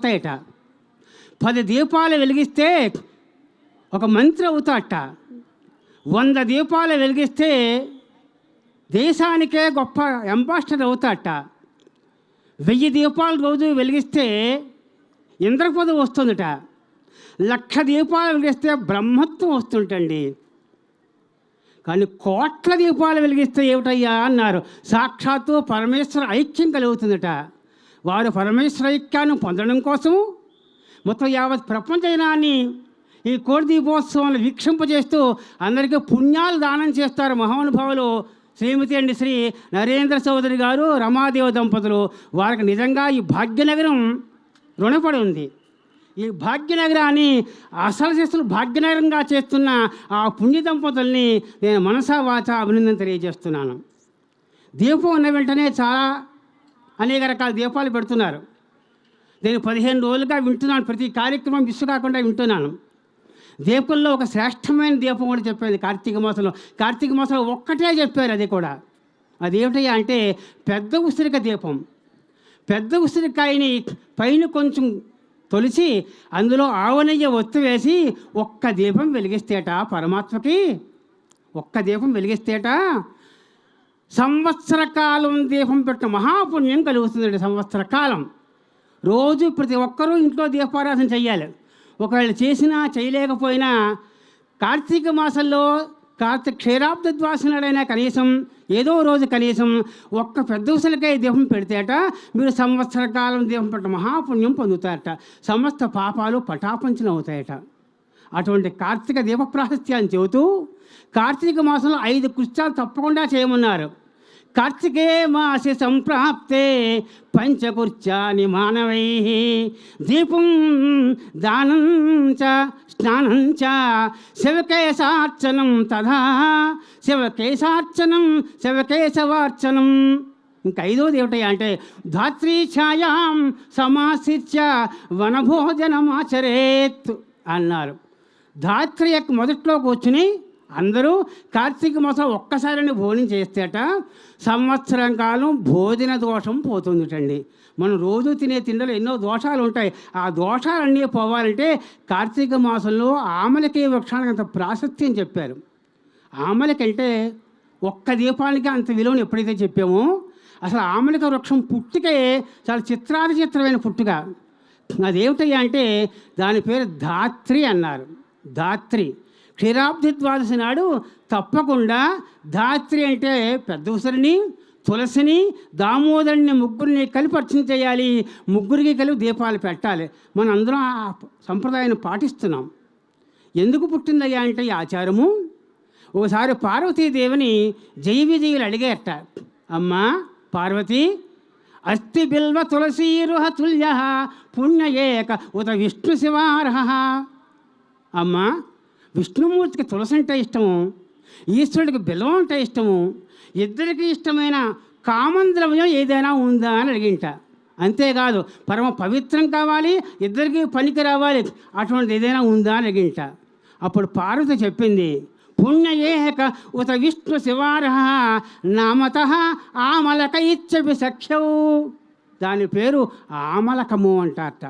వస్తాయట. పది దీపాలు వెలిగిస్తే ఒక మంత్రి అవుతాట వంద దీపాలు వెలిగిస్తే దేశానికే గొప్ప అంబాసిడర్ అవుతాట వెయ్యి దీపాలు రోజు వెలిగిస్తే ఇంద్రపదం వస్తుందట. లక్ష దీపాలు వెలిగిస్తే బ్రహ్మత్వం వస్తుంటండి కానీ కోట్ల దీపాలు వెలిగిస్తే ఏమిటయ్యా అన్నారు. సాక్షాత్తు పరమేశ్వర ఐక్యం కలుగుతుందట. వారు పరమేశ్వర ఐక్యాన్ని పొందడం కోసం మొత్తం యావత్ ప్రపంచనాన్ని ఈ కోటి దీపోత్సవాన్ని వీక్షింపజేస్తూ అందరికీ పుణ్యాలు దానం చేస్తారు మహానుభావులు. శ్రీమతి అండి శ్రీ నరేంద్ర చౌదరి గారు రమాదేవ దంపతులు. వారికి నిజంగా ఈ భాగ్యనగరం రుణపడి ఉంది ఈ భాగ్యనగరాన్ని అసలు చేస్తున్న భాగ్యనగరంగా చేస్తున్న ఆ పుణ్య దంపతుల్ని నేను మనసా వాచ అభినందన తెలియజేస్తున్నాను. దీపం ఉన్న వెంటనే చాలా అనేక రకాల దీపాలు పెడుతున్నారు. నేను పదిహేను రోజులుగా వింటున్నాను. ప్రతి కార్యక్రమం మిస్ కాకుండా వింటున్నాను. దీపంలో ఒక శ్రేష్టమైన దీపం కూడా చెప్పేది కార్తీక మాసంలో. కార్తీక మాసంలో ఒక్కటే చెప్పారు అది కూడా. అదేమిటయ్యా అంటే పెద్ద ఉసిరిక దీపం. పెద్ద ఉసిరికాయని పైన కొంచెం తొలిచి అందులో ఆవనయ్య ఒత్తు వేసి ఒక్క దీపం వెలిగిస్తేట పరమాత్మకి. ఒక్క దీపం వెలిగిస్తేట సంవత్సర కాలం దీపం పెట్టిన మహాపుణ్యం కలుగుతుందండి సంవత్సర కాలం. రోజు ప్రతి ఒక్కరూ ఇంట్లో దీపారాధన చేయాలి ఒకవేళ చేసినా చేయలేకపోయినా కార్తీక మాసంలో కార్తీక క్షీరాబ్ద ద్వాసనాడైనా కనీసం ఏదో రోజు కనీసం ఒక్క పెద్ద ఉసలకై దీపం పెడితేట మీరు సంవత్సర కాలం దీపం పెట్ట మహాపుణ్యం పొందుతారట. సమస్త పాపాలు పటాపంచనవుతాయట అటువంటి కార్తీక దీప ప్రాశస్త్యాన్ని చెబుతూ కార్తీక మాసంలో ఐదు కృత్యాలు తప్పకుండా చేయమన్నారు. కార్తికే మాసి సంప్రాప్తే పంచకృత్యాని మానవై. దీపం దానం చ స్నానం చ శివకేశార్చనం తథా శివకేశార్చనం శివకేశవార్చనం. ఇంకా ఐదోది ఏమిటయ్యా అంటే ధాత్రీ ఛాయాం సమాసిత్య వనభోజనమాచరేత్ అన్నారు. ధాత్రి యొక్క మొదట్లో కూర్చుని అందరూ కార్తీక మాసం ఒక్కసారిని భోజనం చేస్తేట సంవత్సరం కాలం భోజన దోషం పోతుందిటండి. మనం రోజు తినే తిండలో ఎన్నో దోషాలు ఉంటాయి. ఆ దోషాలన్నీ పోవాలంటే కార్తీక మాసంలో ఆమలకే వృక్షానికి అంత ప్రాశస్త్యం చెప్పారు. ఆమలకంటే ఒక్క దీపానికి అంత విలువను ఎప్పుడైతే చెప్పామో అసలు ఆమలిక వృక్షం పుట్టుకే చాలా చిత్రాది చిత్రమైన పుట్టుక. అదేమిటయ్యా అంటే దాని పేరు ధాత్రి అన్నారు. ధాత్రి. క్షీరాబ్ది ద్వాదశి నాడు తప్పకుండా ధాత్రి అంటే పెద్ద ఉసరిని తులసిని దామోదరుని ముగ్గురిని కలిపి అర్చన చేయాలి. ముగ్గురికి కలిపి దీపాలు పెట్టాలి. మనం అందరం ఆ సంప్రదాయాన్ని పాటిస్తున్నాం. ఎందుకు పుట్టిందయ్యా అంటే ఈ ఆచారము. ఒకసారి పార్వతీదేవిని జయ విజయులు అడిగేట అమ్మా పార్వతి అస్థి బిల్వ తులసీరుహ తుల్య పుణ్య ఏక ఉత విష్ణు శివార్హ. అమ్మా విష్ణుమూర్తికి తులసి అంటే ఇష్టము ఈశ్వరుడికి బెల్లం అంటే ఇష్టము ఇద్దరికి ఇష్టమైన కామన్ ద్రవ్యం ఏదైనా ఉందా అని అడిగింట. అంతేకాదు పరమ పవిత్రం కావాలి ఇద్దరికి పనికి రావాలి అటువంటిది ఏదైనా ఉందా అని అడిగింట. అప్పుడు పార్వతి చెప్పింది పుణ్య ఏక ఉత విష్ణు శివార్హ నామత ఆమలక ఇచ్చవి సఖ్యవు దాని పేరు ఆమలకము అంటారట.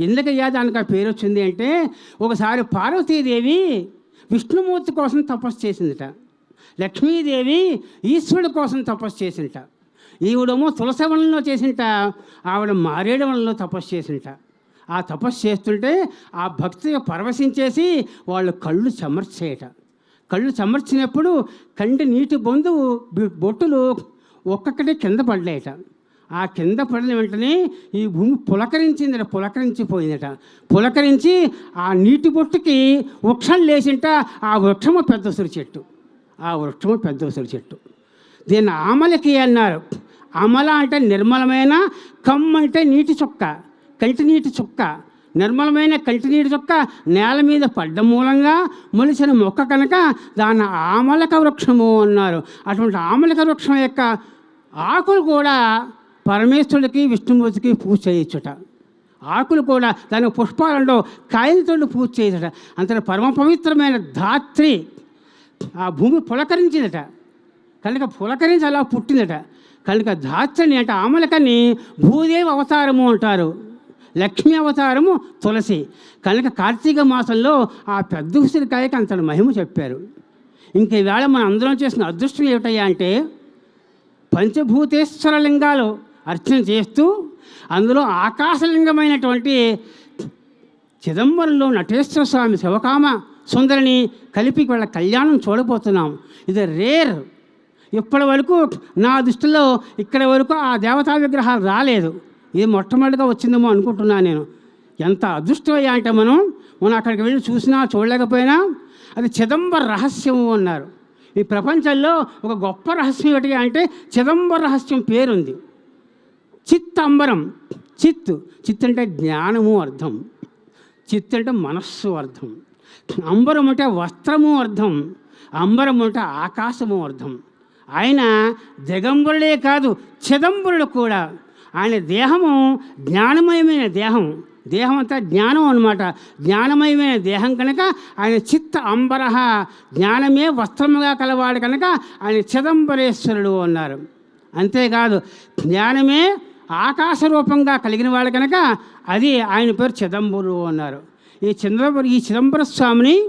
ఎందుకయ్యా దానికి ఆ పేరు వచ్చింది అంటే ఒకసారి పార్వతీదేవి విష్ణుమూర్తి కోసం తపస్సు చేసిందిట. లక్ష్మీదేవి ఈశ్వరుడు కోసం తపస్సు చేసింట ఈవిడేమో తులసవనంలో చేసింట ఆవిడ మారేడవనంలో తపస్సు చేసింట ఆ తపస్సు చేస్తుంటే ఆ భక్తి పరవశించేసి వాళ్ళు కళ్ళు చెమర్చేయట. కళ్ళు చెమర్చినప్పుడు కంటి నీటి బొందు బొట్టులు ఒక్కొక్కటి కింద పడ్డాయట ఆ కింద పడిన వెంటనే ఈ భూమి పులకరించిందట పులకరించిపోయిందట. పులకరించి ఆ నీటి బొట్టుకి వృక్షం లేచింట ఆ వృక్షము పెద్ద ఉసిరి చెట్టు. ఆ వృక్షము పెద్ద ఉసిరి చెట్టు. దీన్ని ఆమలకి అన్నారు. అమల అంటే నిర్మలమైన కమ్ అంటే నీటి చుక్క కంటి నీటి చుక్క. నిర్మలమైన కంటి నీటి చుక్క నేల మీద పడ్డ మూలంగా మొలిచిన మొక్క కనుక దాన్ని ఆమలక వృక్షము అన్నారు. అటువంటి ఆమలక వృక్షం యొక్క ఆకులు కూడా పరమేశ్వరుడికి విష్ణుమూర్తికి పూజ చేయొచ్చుట ఆకులు కూడా దాని పుష్పాలలో కాయలతో పూజ చేయదట అంత పరమ పవిత్రమైన ధాత్రి ఆ భూమి పులకరించిందట కనుక పులకరించి అలా పుట్టిందట కనుక ధాత్రిని అంటే ఆమలకని భూదేవి అవతారము అంటారు. లక్ష్మీ అవతారము తులసి. కనుక కార్తీక మాసంలో ఆ పెద్ద ఉసిరికాయకి అంతటి మహిమ చెప్పారు. ఇంక ఈవేళ మనం అందరం చేసిన అదృష్టం ఏమిటయ్యా అంటే పంచభూతేశ్వర లింగాలు. అర్చన చేస్తూ అందులో ఆకాశలింగమైనటువంటి చిదంబరంలో నటేశ్వర స్వామి శివకామ సుందరిని కలిపి వాళ్ళ కళ్యాణం చూడబోతున్నాం. ఇది రేర్. ఇప్పటి వరకు నా దృష్టిలో ఇక్కడ వరకు ఆ దేవతా విగ్రహాలు రాలేదు. ఇది మొట్టమొదటిగా వచ్చిందేమో అనుకుంటున్నాను నేను. ఎంత అదృష్టమయ్యా అంటే మనం మనం అక్కడికి వెళ్ళి చూసినా చూడలేకపోయినా అది చిదంబర రహస్యము అన్నారు. ఈ ప్రపంచంలో ఒక గొప్ప రహస్యం ఒకటి అంటే చిదంబర రహస్యం పేరుంది. చిత్ అంబరం చిత్ చిత్ అంటే జ్ఞానము అర్థం. చిత్ అంటే మనస్సు అర్థం. అంబరం అంటే వస్త్రము అర్థం. అంబరం అంటే ఆకాశము అర్థం. ఆయన దిగంబరుడే కాదు చిదంబరుడు కూడా. ఆయన దేహము జ్ఞానమయమైన దేహం. దేహం అంతా జ్ఞానం అనమాట జ్ఞానమయమైన దేహం కనుక ఆయన చిత్త అంబరహ జ్ఞానమే వస్త్రముగా కలవాడు కనుక ఆయన చిదంబరేశ్వరుడు అన్నారు. అంతేకాదు జ్ఞానమే ఆకాశ రూపంగా కలిగిన వాళ్ళు కనుక అది ఆయన పేరు చిదంబరు అన్నారు. ఈ చిదంబరు ఈ చిదంబర స్వామిని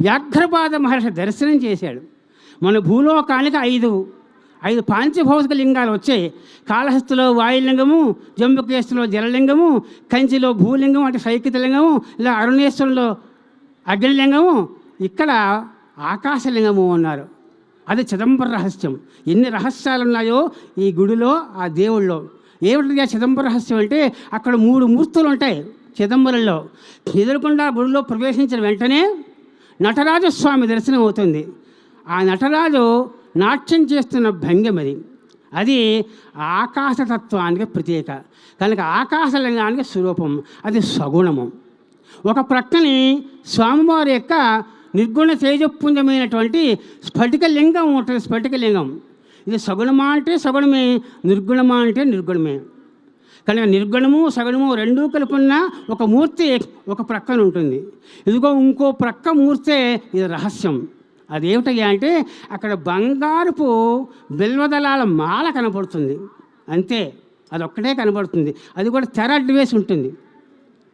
వ్యాఘ్రపాద మహర్షి దర్శనం చేశాడు. మన భూలోకానికి ఐదు ఐదు పాంచభౌతిక లింగాలు వచ్చాయి. కాళహస్తిలో వాయులింగము జంబుకేశ్వరంలో జలలింగము కంచిలో భూలింగం అంటే సైకిత లింగము ఇలా అరుణేశ్వరంలో అగ్నిలింగము ఇక్కడ ఆకాశలింగము అన్నారు. అది చిదంబర రహస్యం. ఎన్ని రహస్యాలు ఉన్నాయో ఈ గుడిలో ఆ దేవుళ్ళో. ఏమిటి ఆ చిదంబర రహస్యం అంటే అక్కడ మూడు మూర్తులు ఉంటాయి చిదంబరంలో. ఎదురుకుండా గుడిలో ప్రవేశించిన వెంటనే నటరాజస్వామి దర్శనం అవుతుంది. ఆ నటరాజు నాట్యం చేస్తున్న భంగిమ అది. అది ఆకాశతత్వానికి ప్రత్యేక కనుక ఆకాశలింగానికి స్వరూపం అది సగుణము. ఒక ప్రక్కని స్వామివారి యొక్క నిర్గుణ తేజపుంజమైనటువంటి స్ఫటిక లింగం ఉంటుంది స్ఫటిక లింగం ఇది సగుణమా అంటే సగుణమే నిర్గుణమా అంటే నిర్గుణమే. కనుక నిర్గుణము సగుణము రెండూ కలుపున్న ఒక మూర్తి ఒక ప్రక్కన ఉంటుంది. ఇదిగో ఇంకో ప్రక్క మూర్తే ఇది రహస్యం. అదేమిటయ్యా అంటే అక్కడ బంగారుపు బిల్వదళాల మాల కనపడుతుంది అంతే అది ఒక్కటే కనబడుతుంది. అది కూడా తెర అడ్డు వేసి ఉంటుంది.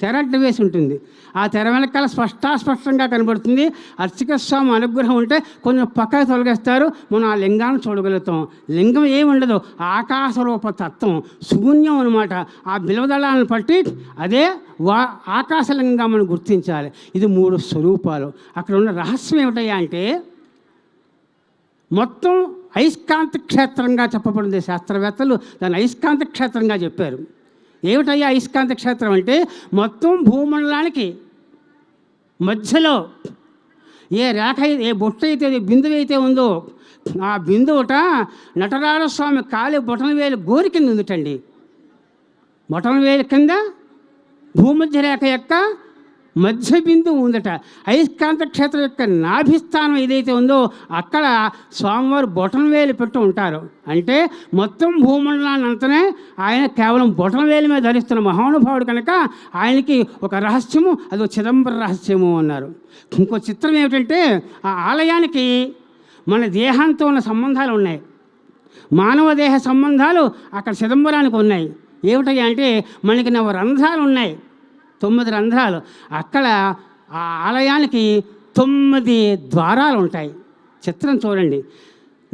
తెర వేసి ఉంటుంది. ఆ తెర వెనకాల స్పష్టాస్పష్టంగా కనబడుతుంది. అర్చక స్వామి అనుగ్రహం ఉంటే కొంచెం పక్కకు తొలగిస్తారు. మనం ఆ లింగాన్ని చూడగలుగుతాం. లింగం ఏమి ఉండదు. ఆకాశ రూప తత్వం శూన్యం అనమాట ఆ బిలవదళాలను పట్టి అదే వా ఆకాశలింగం మనం గుర్తించాలి. ఇది మూడు స్వరూపాలు. అక్కడ ఉన్న రహస్యం ఏమిటయ్యా అంటే మొత్తం అయస్కాంత క్షేత్రంగా చెప్పబడింది శాస్త్రవేత్తలు. దాన్ని అయస్కాంత క్షేత్రంగా చెప్పారు. ఏమిటయ్యా అయస్కాంత క్షేత్రం అంటే మొత్తం భూమండలానికి మధ్యలో ఏ రేఖ అయితే ఏ బొట్ట అయితే ఏ బిందువు అయితే ఉందో ఆ బిందువుట నటరాజ స్వామి కాలి బొటన వేలు గోరి కింద ఉందిటండి. బొటన వేలు కింద భూమధ్య రేఖ యొక్క మధ్య బిందువు ఉందట. అయస్కాంత క్షేత్రం యొక్క నాభిస్థానం ఏదైతే ఉందో అక్కడ స్వామివారు బొటన వేలు పెట్టు ఉంటారు. అంటే మొత్తం భూమండలాన్ని అంతనే ఆయన కేవలం బొటన వేలు మీద ధరిస్తున్న మహానుభావుడు కనుక ఆయనకి ఒక రహస్యము అది చిదంబర రహస్యము అన్నారు. ఇంకో చిత్రం ఏమిటంటే ఆ ఆలయానికి మన దేహంతో ఉన్న సంబంధాలు ఉన్నాయి. మానవ దేహ సంబంధాలు అక్కడ చిదంబరానికి ఉన్నాయి. ఏమిటయ్యా అంటే మనకి నవ రంధ్రాలు ఉన్నాయి. తొమ్మిది రంధ్రాలు. అక్కడ ఆ ఆలయానికి తొమ్మిది ద్వారాలు ఉంటాయి. చిత్రం చూడండి.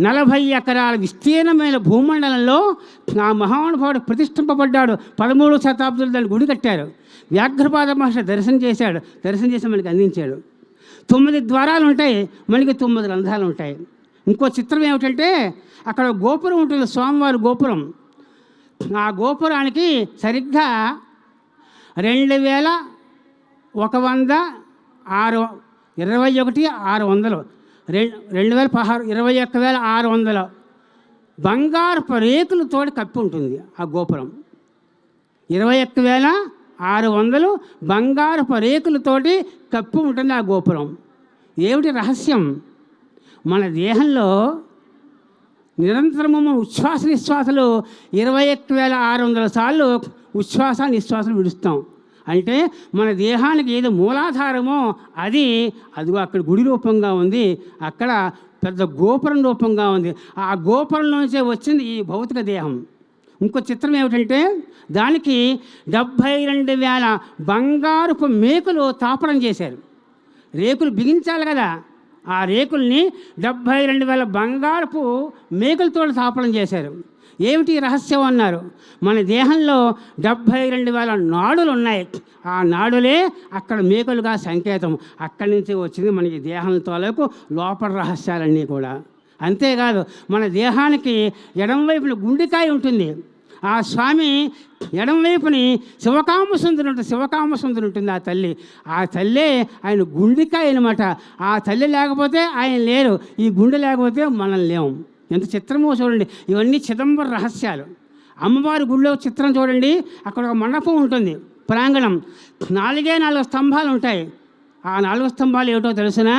నలభై ఎకరాల విస్తీర్ణమైన భూమండలంలో ఆ మహానుభావుడు ప్రతిష్ఠింపబడ్డాడు. పదమూడు శతాబ్దులు దాన్ని గుడి కట్టారు. వ్యాఘ్రపాద మహర్షి దర్శనం చేశాడు. దర్శనం చేసి మనకి అందించాడు. తొమ్మిది ద్వారాలు ఉంటాయి. మనకి తొమ్మిది రంధ్రాలు ఉంటాయి. ఇంకో చిత్రం ఏమిటంటే అక్కడ గోపురం ఉంటుంది. స్వామివారి గోపురం. ఆ గోపురానికి సరిగ్గా రెండు వేల ఒక వంద ఆరు ఇరవై ఒకటి ఆరు వందలు. రెండు రెండు వేల పదహారు ఇరవై ఒక్క వేల ఆరు వందలు. బంగారపు రేకులతోటి కప్పి ఉంటుంది ఆ గోపురం. ఇరవై ఒక్క వేల ఆరు వందలు బంగారపు రేకులతోటి కప్పి ఉంటుంది ఆ గోపురం. ఏమిటి రహస్యం? మన దేహంలో నిరంతరము ఉచ్ఛ్వాస నిశ్వాసలు ఇరవై ఒక్క వేల ఆరు వందల సార్లు ఉచ్ఛ్వాస నిశ్వాసలు విడుస్తాం. అంటే మన దేహానికి ఏది మూలాధారమో అది అదిగో అక్కడ గుడి రూపంగా ఉంది అక్కడ పెద్ద గోపురం రూపంగా ఉంది. ఆ గోపురంలోంచే వచ్చింది ఈ భౌతిక దేహం. ఇంకో చిత్రం ఏమిటంటే దానికి డెబ్భై రెండు వేల బంగారుపు మేకులు తాపడం చేశారు. రేకులు బిగించాలి కదా. ఆ రేకుల్ని డెబ్భై రెండు వేల బంగారపు మేకులతో తాపడం చేశారు. ఏమిటి రహస్యం అన్నారు. మన దేహంలో డెబ్భై రెండు వేల నాడులు ఉన్నాయి ఆ నాడులే అక్కడ మేకలుగా సంకేతం. అక్కడి నుంచి వచ్చింది మనకి దేహం తాలూకు లోపల రహస్యాలన్నీ కూడా. అంతేకాదు మన దేహానికి ఎడం వైపున గుండెకాయ ఉంటుంది. ఆ స్వామి ఎడంవైపుని శివకామసుందరి సుందరి ఉంటుంది శివకామసుందరి ఉంటుంది ఆ తల్లి. ఆ తల్లే ఆయన గుండెకాయ అనమాట ఆ తల్లి లేకపోతే ఆయన లేరు. ఈ గుండె లేకపోతే మనం లేము ఎంత చిత్రమో చూడండి. ఇవన్నీ చిదంబర రహస్యాలు. అమ్మవారి గుడిలో చిత్రం చూడండి. అక్కడ ఒక మండపం ఉంటుంది. ప్రాంగణం. నాలుగే నాలుగు స్తంభాలు ఉంటాయి. ఆ నాలుగు స్తంభాలు ఏమిటో తెలుసునా?